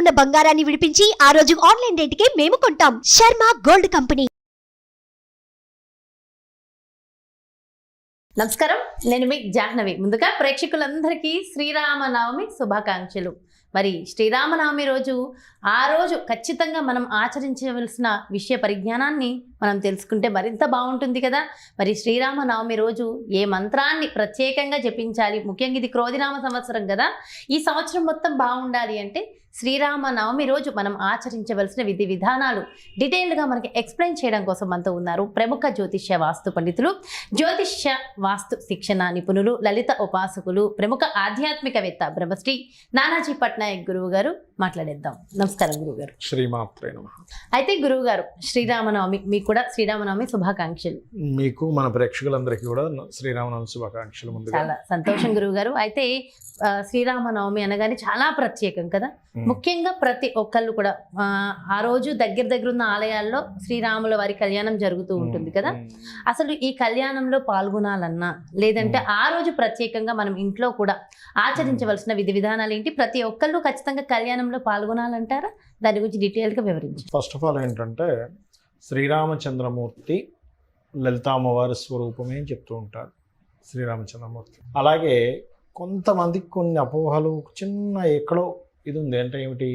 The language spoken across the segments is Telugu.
ఉన్న బంగారాన్ని విడిపించి ఆ రోజు ఆన్లైన్ రేటుకే మేము కొంటాం. Sharma gold company. నమస్కారం. నేను మీ జాహ్నవి. ముందుగా ప్రేక్షకులందరికీ శ్రీరామనవమి శుభాకాంక్షలు. మరి శ్రీరామనవమి రోజు ఆ రోజు ఖచ్చితంగా మనం ఆచరించవలసిన విషయ పరిజ్ఞానాన్ని మనం తెలుసుకుంటే మరింత బాగుంటుంది కదా. మరి శ్రీరామనవమి రోజు ఏ మంత్రాన్ని ప్రత్యేకంగా జపించాలి? ముఖ్యంగా ఇది క్రోధినామ సంవత్సరం కదా. ఈ సంవత్సరం మొత్తం బాగుండాలి అంటే శ్రీరామనవమి రోజు మనం ఆచరించవలసిన విధి విధానాలు డీటెయిల్డ్గా మనకి ఎక్స్ప్లెయిన్ చేయడం కోసం మనతో ఉన్నారు ప్రముఖ జ్యోతిష్య వాస్తు పండితులు జ్యోతిష్య వాస్తు శిక్షణ నిపుణులు లలిత ఉపాసకులు ప్రముఖ ఆధ్యాత్మికవేత్త బ్రహ్మశ్రీ నానాజీ పట్నాయక్ గురువు గారు మాట్లాడేద్దాం. నమస్కారం గురువు గారు శ్రీమాత్రే నమ. అయితే గురువు గారు శ్రీరామనవమి మీకు కూడా శ్రీరామనవమి శుభాకాంక్షలు. మీకు మన ప్రేక్షకులందరికీ కూడా శ్రీరామనవమి శుభాకాంక్షలు చాలా సంతోషం గురువు గారు అయితే శ్రీరామనవమి అనగానే చాలా ప్రత్యేకం కదా. ముఖ్యంగా ప్రతి ఒక్కళ్ళు కూడా ఆ, రోజు దగ్గర దగ్గర ఉన్న ఆలయాల్లో శ్రీరాముల వారి కళ్యాణం జరుగుతూ ఉంటుంది కదా. అసలు ఈ కళ్యాణంలో పాల్గొనాలన్నా లేదంటే ఆ రోజు ప్రత్యేకంగా మనం ఇంట్లో కూడా ఆచరించవలసిన విధి విధానాలు ఏంటి? ప్రతి ఒక్కళ్ళు ఖచ్చితంగా కళ్యాణంలో పాల్గొనాలంటారా? దాని గురించి డీటెయిల్గా వివరించి. ఫస్ట్ ఆఫ్ ఆల్ ఏంటంటే శ్రీరామచంద్రమూర్తి లలితామ్మవారి స్వరూపమే అని చెప్తూ ఉంటారు శ్రీరామచంద్రమూర్తి. అలాగే కొంతమందికి కొన్ని అపోహలు చిన్న ఎక్కడో ఇది ఉంది అంటే ఏమిటి?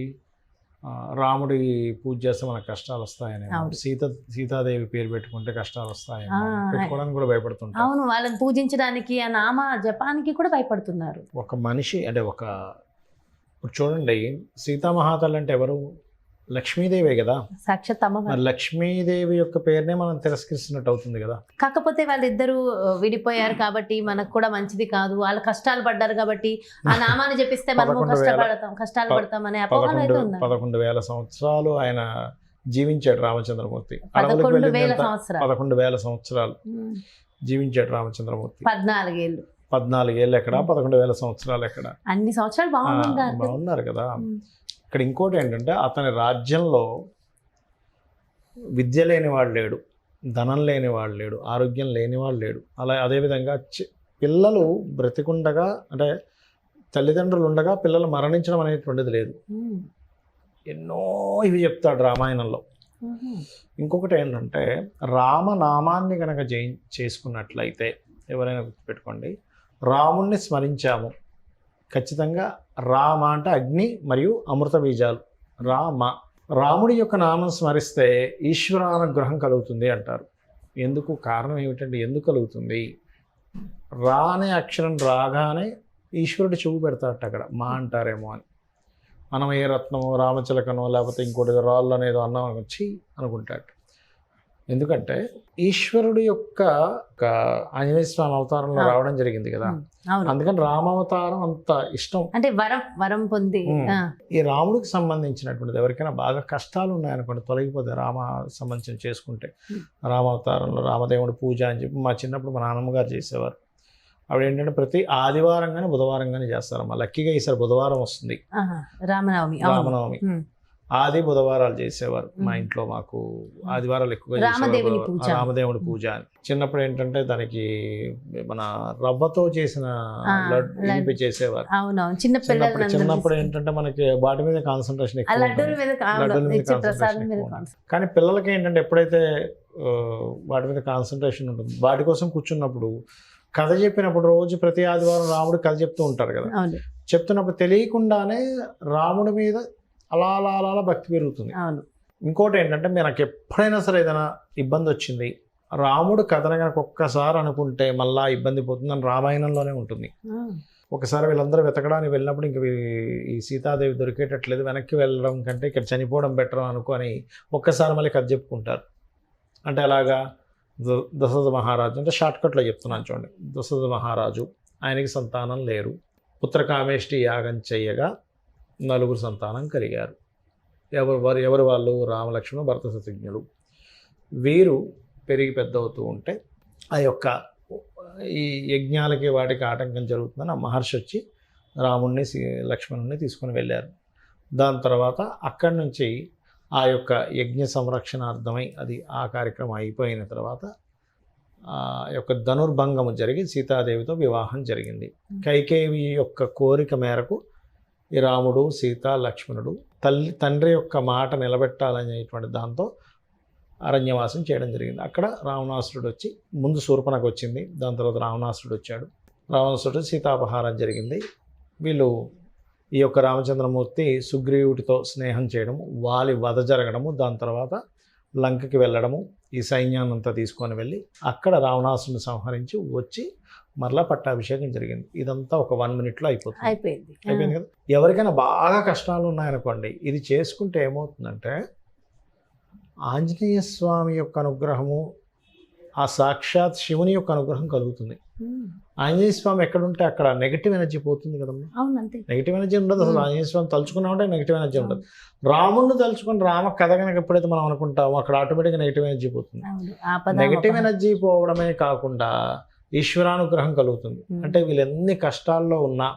రాముడి పూజ చేస్తే మనకు కష్టాలు వస్తాయని. సీత సీతాదేవి పేరు పెట్టుకుంటే కష్టాలు వస్తాయని పెట్టుకోవడానికి కూడా భయపడుతుంటారు. అవును వాళ్ళని పూజించడానికి ఆ నామ జపానికి కూడా భయపడుతున్నారు. ఒక మనిషి అంటే ఒక ఇప్పుడు చూడండి సీతామహాతల్లి అంటే ఎవరు? లక్ష్మీదేవే కదా? సాక్షాత్ అమ్మవారు లక్ష్మీదేవి యొక్క పేరునే మనం తిరస్కరిస్తున్నట్టు అవుతుంది కదా? కాకపోతే వాళ్ళిద్దరూ విడిపోయారు కాబట్టి మనకు కూడా మంచిది కాదు. వాళ్ళు కష్టాలు పడ్డారు కాబట్టి ఆ నామాన్ని చెప్పిస్తే వేల- కష్టపడతాం కష్టాలు పడతాం అనే అపోహలు పదకొండు పదకొండు వేల సంవత్సరాలు ఆయన జీవించాడు రామచంద్రమూర్తి. పదకొండు వేల? సంవత్సరాలు. పదకొండు వేల సంవత్సరాలు. జీవించాడు రామచంద్రమూర్తి. పద్నాలుగేళ్ళు. పద్నాలుగేళ్ళు ఎక్కడ? పదకొండు వేల సంవత్సరాలు ఎక్కడ? అన్ని సంవత్సరాలు బాగున్నారు. కదా. ఇక్కడ ఇంకోటి ఏంటంటే అతని రాజ్యంలో విద్య లేనివాడు లేడు ధనం లేనివాడు లేడు ఆరోగ్యం లేనివాడు లేడు. అలా అదేవిధంగా పిల్లలు బ్రతికుండగా అంటే తల్లిదండ్రులు ఉండగా పిల్లలు మరణించడం అనేటువంటిది లేదు. ఎన్నో ఇవి చెప్తాడు రామాయణంలో. ఇంకొకటి ఏంటంటే రామనామాన్ని కనుక జయి చేసుకున్నట్లయితే ఎవరైనా గుర్తుపెట్టుకోండి రాముణ్ణి స్మరించాము. ఖచ్చితంగా రామ అంటే అగ్ని మరియు అమృత బీజాలు. రామ. రాముడి యొక్క నామం స్మరిస్తే ఈశ్వరానుగ్రహం కలుగుతుంది అంటారు. ఎందుకు? కారణం ఏమిటంటే ఎందుకు కలుగుతుంది? రా అనే అక్షరం రాగానే ఈశ్వరుడు చెవు పెడతాడట అక్కడ. మా అంటారేమో అని. మనం ఏ రత్నమో రామచిలకనో లేకపోతే ఇంకోటి రాళ్ళు అనేదో అన్నాం వచ్చి అనుకుంటాడు. ఎందుకంటే ఈశ్వరుడు యొక్క ఆంజనేయ స్వామి అవతారంలో. రావడం జరిగింది కదా. అందుకని రామావతారం అంత ఇష్టం. అంటే వరం వరం పొంది ఈ రాముడికి సంబంధించినటువంటిది ఎవరికైనా బాగా కష్టాలు ఉన్నాయనుకోండి తొలగిపోతే రామ సంబంధించిన చేసుకుంటే. రామావతారంలో రామదేవుడి పూజ అని చెప్పి మా చిన్నప్పుడు మా నాన్నమ్మ గారు చేసేవారు. ఆవిడ ఏంటంటే ప్రతి ఆదివారం కానీ బుధవారం కానీ చేస్తారమ్మా. లక్కీగా ఈసారి బుధవారం వస్తుంది. రామనవమి. రామనవమి. ఆది బుధవారాలు చేసేవారు మా. ఇంట్లో మాకు ఆదివారాలు ఎక్కువగా రామదేవుని చేసేవారు. రామదేవుడి పూజ. అని చిన్నప్పుడు ఏంటంటే దానికి మన రవ్వతో చేసిన లడ్డు చేసేవారు. చిన్నప్పుడు చిన్నప్పుడు ఏంటంటే మనకి వాటి మీద కాన్సన్ట్రేషన్ ఎక్కువ కానీ పిల్లలకి ఏంటంటే ఎప్పుడైతే వాటి మీద కాన్సన్ట్రేషన్ ఉంటుంది వాటి కోసం కూర్చున్నప్పుడు కథ చెప్పినప్పుడు రోజు ప్రతి ఆదివారం రాముడు కథ చెప్తూ ఉంటారు కదా. చెప్తున్నప్పుడు తెలియకుండానే రాముడి మీద అలా అలా అలా అలా భక్తి పెరుగుతుంది. అవును. ఇంకోటి ఏంటంటే మనకు ఎప్పుడైనా సరే ఏదైనా ఇబ్బంది వచ్చింది రాముడు కథను కనుక ఒక్కసారి అనుకుంటే మళ్ళా ఇబ్బంది పోతుందని రామాయణంలోనే ఉంటుంది. ఒకసారి వీళ్ళందరూ వెతకడానికి వెళ్ళినప్పుడు ఇంక ఈ సీతాదేవి దొరికేటట్లేదు వెనక్కి వెళ్ళడం కంటే ఇక్కడ చనిపోవడం బెటర్ అనుకొని ఒక్కసారి మళ్ళీ కథ చెప్పుకుంటారు. అంటే అలాగా ద- దశరథ మహారాజు అంటే షార్ట్కట్లో చెప్తున్నాను చూడండి. దశరథ మహారాజు ఆయనకి సంతానం లేరు. పుత్రకామేష్టి యాగం చేయగా నలుగురు సంతానం కలిగారు. ఎవరు వారు ఎవరు వాళ్ళు? రామలక్ష్మణ భరత శత్రుఘ్నులు. వీరు పెరిగి పెద్ద అవుతూ ఉంటే ఆ యొక్క ఈ యజ్ఞాలకి వాటికి ఆటంకం జరుగుతుందని ఆ మహర్షి వచ్చి రాముణ్ణి లక్ష్మణుణ్ణి తీసుకొని వెళ్ళారు. దాని తర్వాత అక్కడి నుంచి ఆ యొక్క యజ్ఞ సంరక్షణార్థమై అది ఆ కార్యక్రమం అయిపోయిన తర్వాత ఆ యొక్క ధనుర్భంగము జరిగి సీతాదేవితో వివాహం జరిగింది. కైకేయి యొక్క కోరిక మేరకు ఈ రాముడు సీత లక్ష్మణుడు తల్లి తండ్రి యొక్క మాట నిలబెట్టాలనేటువంటి దాంతో అరణ్యవాసం చేయడం జరిగింది. అక్కడ రావణాసురుడు వచ్చి ముందు శూర్పణకు వచ్చింది. దాని తర్వాత రావణాసురుడు వచ్చాడు. రావణాసురుడు సీతాపహారం జరిగింది. వీళ్ళు ఈ యొక్క రామచంద్రమూర్తి సుగ్రీవుడితో స్నేహం చేయడము వాలి వధ జరగడము దాని తర్వాత లంకకి వెళ్ళడము ఈ సైన్యాన్నంతా తీసుకొని వెళ్ళి అక్కడ రావణాసుని సంహరించి వచ్చి మరలా పట్టాభిషేకం జరిగింది. ఇదంతా ఒక వన్ మినిట్లో అయిపోతుంది. అయిపోయింది. అయిపోయింది కదా? ఎవరికైనా బాగా కష్టాలు ఉన్నాయనుకోండి ఇది చేసుకుంటే ఏమవుతుందంటే ఆంజనేయ స్వామి యొక్క అనుగ్రహము ఆ సాక్షాత్ శివుని యొక్క అనుగ్రహం కలుగుతుంది. ఆంజనేయ స్వామి ఎక్కడుంటే అక్కడ నెగిటివ్ ఎనర్జీ పోతుంది కదమ్మా. నెగిటివ్ ఎనర్జీ ఉండదు అసలు. ఆంజనేయ స్వామి తలుచుకున్నామంటే నెగిటివ్ ఎనర్జీ ఉండదు. రాముడిని తలుచుకుని రామ కథ కనుక ఎప్పుడైతే మనం అనుకుంటామో అక్కడ ఆటోమేటిక్గా నెగిటివ్ ఎనర్జీ పోతుంది. నెగిటివ్ ఎనర్జీ పోవడమే కాకుండా ఈశ్వరానుగ్రహం కలుగుతుంది. అంటే వీళ్ళు ఎన్ని కష్టాల్లో ఉన్నా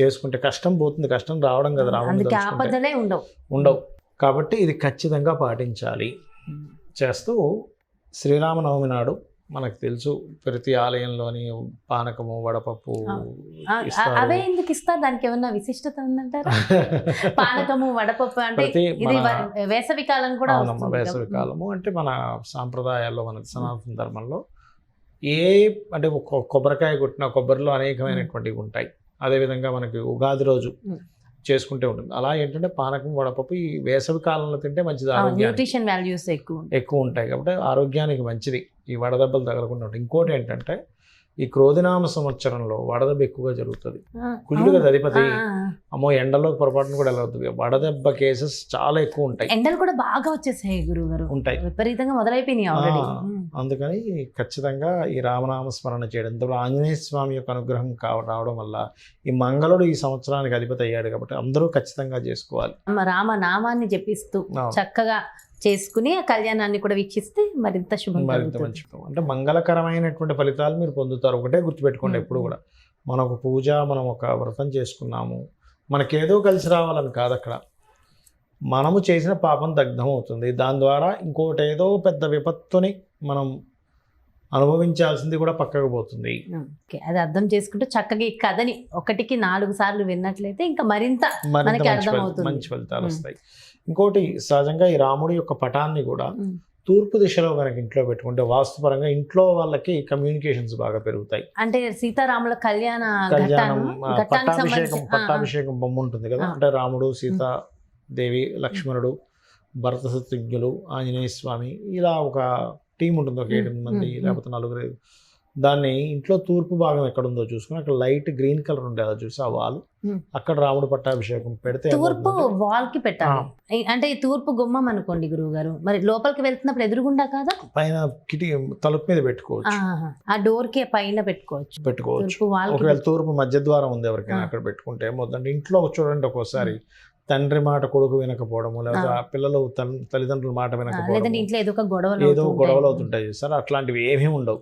చేసుకుంటే కష్టం పోతుంది కష్టం రావడం కదా రావడం ఉండవు. ఉండవు. కాబట్టి ఇది ఖచ్చితంగా పాటించాలి. చేస్తూ శ్రీరామనవమి నాడు మనకు తెలుసు ప్రతి ఆలయంలోని పానకము వడపప్పు. అవే ఎందుకు ఇస్తారు? దానికి ఏమన్నా విశిష్టత ఉందంటారా? పానకము వడపప్పు అంటే ఇది వేసవి కాలం కూడా వేసవి. కాలము అంటే మన సాంప్రదాయాల్లో మన సనాతన ధర్మంలో ఏ అంటే కొబ్బరికాయ కొట్టిన కొబ్బరిలో అనేకమైనటువంటివి ఉంటాయి. అదేవిధంగా మనకి ఉగాది రోజు. చేసుకుంటే ఉంటుంది. అలా ఏంటంటే పానకం వడపప్పు ఈ వేసవి కాలంలో తింటే మంచిది ఆ, ఆరోగ్యానికి. న్యూట్రిషన్ వాల్యూస్ ఎక్కువ. ఎక్కువ ఉంటాయి. కాబట్టి ఆరోగ్యానికి మంచిది. ఈ వడదెబ్బలు తగలకుండా ఉంటాయి ఇంకోటి ఏంటంటే ఈ క్రోధినామ సంవత్సరంలో వడదెబ్బ ఎక్కువగా జరుగుతుంది. కుజుడు కదా. అధిపతి. అమ్మో ఎండలో పొరపాటును కూడా వెళ్ళవద్దు వడదెబ్బ కేసెస్ చాలా ఎక్కువ ఉంటాయి. ఎండలు కూడా బాగా వచ్చేసాయి గురువు గారు ఉంటాయి. విపరీతంగా మొదలైపోయినాయి అందుకని ఖచ్చితంగా ఈ రామనామ స్మరణ చేయడం ఇందులో ఆంజనేయ స్వామి యొక్క అనుగ్రహం కావ రావడం వల్ల ఈ మంగళుడు ఈ సంవత్సరానికి అధిపతి అయ్యాడు కాబట్టి అందరూ ఖచ్చితంగా చేసుకోవాలి. రామ నామాన్ని జపిస్తూ చక్కగా చేసుకుని ఆ కళ్యాణాన్ని కూడా వీక్షిస్తే మరింత శుభం మరింత. మంచి అంటే మంగళకరమైనటువంటి ఫలితాలు మీరు పొందుతారు. ఒకటే గుర్తుపెట్టుకోండి. ఎప్పుడు కూడా. మనం ఒక పూజ మనం ఒక వ్రతం చేసుకున్నాము. మనకేదో కలిసి రావాలని కాదు అక్కడ. మనము చేసిన పాపం దగ్ధం అవుతుంది. దాని ద్వారా ఇంకోటి ఏదో పెద్ద విపత్తుని మనం అనుభవించాల్సింది కూడా పక్కకు పోతుంది. ఓకే. అది అర్థం చేసుకుంటూ చక్కగా ఈ కథని ఒకటికి నాలుగు సార్లు విన్నట్లయితే ఇంకా మరింత మనకి మంచి అర్థం అవుతుంది. మంచి ఫలితాలు. వస్తాయి. ఇంకోటి సహజంగా ఈ రాముడి యొక్క పటాన్ని కూడా తూర్పు దిశలో కనుక ఇంట్లో పెట్టుకుంటే వాస్తుపరంగా ఇంట్లో వాళ్ళకి కమ్యూనికేషన్స్ బాగా పెరుగుతాయి అంటే సీతారాముల కళ్యాణ కళ్యాణం పట్టాభిషేకం. పట్టాభిషేకం బొమ్మ ఉంటుంది కదా. అంటే రాముడు సీత దేవి లక్ష్మణుడు భరత శత్రుఘ్నులు ఆంజనేయ స్వామి ఇలా ఒక టీం ఉంటుంది ఒక ఏడు మంది. లేకపోతే నలుగురు. దాన్ని ఇంట్లో తూర్పు భాగం ఎక్కడ ఉందో చూసుకుని అక్కడ లైట్ గ్రీన్ కలర్ ఉండేది చూసి ఆ వాల్. అక్కడ రాముడు పట్టాభిషేకం పెడితే తూర్పు వాల్కి పెట్టాలి అంటే ఈ తూర్పు గుమ్మం అనుకోండి గురువు గారు మరి లోపలికి వెళ్తున్నప్పుడు ఎదురుగుండా కాదా పైన కిటి తలుపు మీద పెట్టుకోవచ్చు. ఆ డోర్కి పైన పెట్టుకోవచ్చు పెట్టుకోవచ్చు ఒకవేళ తూర్పు మధ్య ద్వారం ఉంది ఎవరికైనా. అక్కడ పెట్టుకుంటే ఏమవుతుందంటే ఇంట్లో చూడండి ఒక్కోసారి తండ్రి మాట కొడుకు వినకపోవడము. ఆ పిల్లలు తల్లిదండ్రుల మాట వినకపోవడం ఇంట్లో ఏదో ఒక గొడవలు. అవుతుంటాయి సార్ అట్లాంటివి ఏమీ ఉండవు.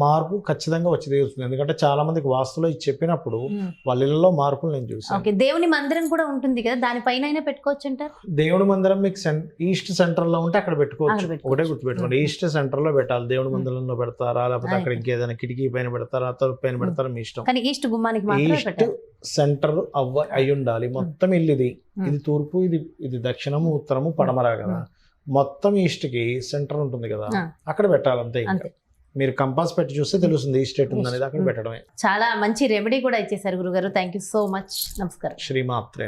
మార్పు ఖచ్చితంగా వచ్చి తీరుతుంది ఎందుకంటే చాలా మందికి వాస్తులో ఇది చెప్పినప్పుడు. వాళ్ళ ఇళ్ళలో మార్పులు నేను చూసాను ఓకే. దేవుని మందిరం కూడా ఉంటుంది కదా. దానిపైన అయినా పెట్టుకోవచ్చు అంటారు? దేవుడి మందిరం మీకు ఈస్ట్ సెంటర్లో ఉంటే అక్కడ పెట్టుకోవచ్చు. ఒకటే గుర్తుపెట్టుకోండి. ఈస్ట్ సెంటర్లో పెట్టాలి. దేవుడి ఉమ్. మందిరంలో పెడతారా? లేకపోతే అక్కడ. ఇంకేదైనా కిటికీ పైన పెడతారా? తలుపు పైన పెడతారా? మీ ఇష్టం. కానీ ఈస్ట్ గుమ్మానికి ఈస్ట్ సెంటర్ అవ్వ అయి ఉండాలి. మొత్తం ఇల్లు ఇది. ఇది తూర్పు ఇది ఇది దక్షిణము ఉత్తరము పడమర కదా. మొత్తం ఈస్ట్కి సెంటర్ ఉంటుంది కదా. అక్కడ పెట్టాలి అంతే. ఇంకా. మీరు కంపాస్ పెట్టి చూస్తే తెలుస్తుంది ఈస్ట్ ఎటు ఉంది అనేది అక్కడ ఉమ్. పెట్టడమే. చాలా మంచి రెమెడీ కూడా ఇచ్చేసారు గురుగారు. థ్యాంక్ యూ సో మచ్ నమస్కారం. శ్రీమాత్రే.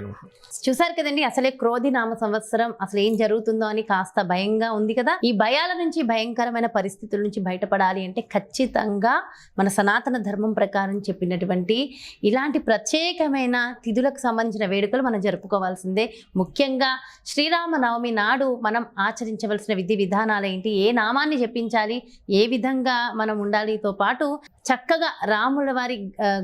చూసారు కదండి అసలే క్రోధి నామ సంవత్సరం అసలు ఏం జరుగుతుందో అని కాస్త భయంగా ఉంది కదా. ఈ భయాల నుంచి భయంకరమైన పరిస్థితుల నుంచి బయటపడాలి అంటే ఖచ్చితంగా మన సనాతన ధర్మం ప్రకారం చెప్పినటువంటి ఇలాంటి ప్రత్యేకమైన తిథులకు సంబంధించిన వేడుకలు మనం జరుపుకోవాల్సిందే. ముఖ్యంగా శ్రీరామ నవమి నాడు మనం ఆచరించవలసిన విధి విధానాలు ఏంటి? ఏ నామాన్ని జపించాలి? ఏ విధంగా మనం ఉండాలితో పాటు చక్కగా రాముల వారి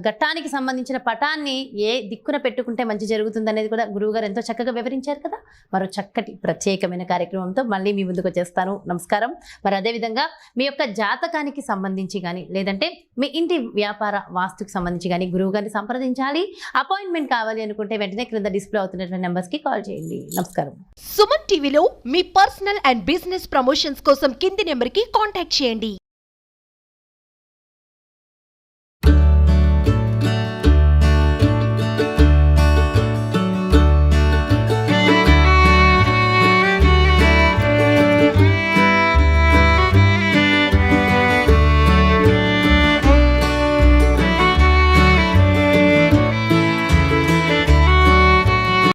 ఘట్టానికి సంబంధించిన పటాన్ని ఏ దిక్కున పెట్టుకుంటే మంచి జరుగుతుంది అనేది కూడా గురువుగారు ఎంతో చక్కగా వివరించారు కదా. మరో చక్కటి ప్రత్యేకమైన కార్యక్రమంతో మళ్ళీ మీ ముందుకు వచ్చేస్తాను. నమస్కారం. మరి అదేవిధంగా మీ యొక్క జాతకానికి సంబంధించి కానీ లేదంటే మీ ఇంటి వ్యాపార వాస్తుకు సంబంధించి కానీ గురువు గారిని సంప్రదించాలి. అపాయింట్మెంట్ కావాలి అనుకుంటే వెంటనే క్రింద డిస్ప్లే అవుతున్నటువంటి నెంబర్స్కి కాల్ చేయండి. నమస్కారం. సుమన్ టీవీలో మీ పర్సనల్ అండ్ బిజినెస్ ప్రమోషన్స్ కోసం కింది నెంబర్కి కాంటాక్ట్ చేయండి.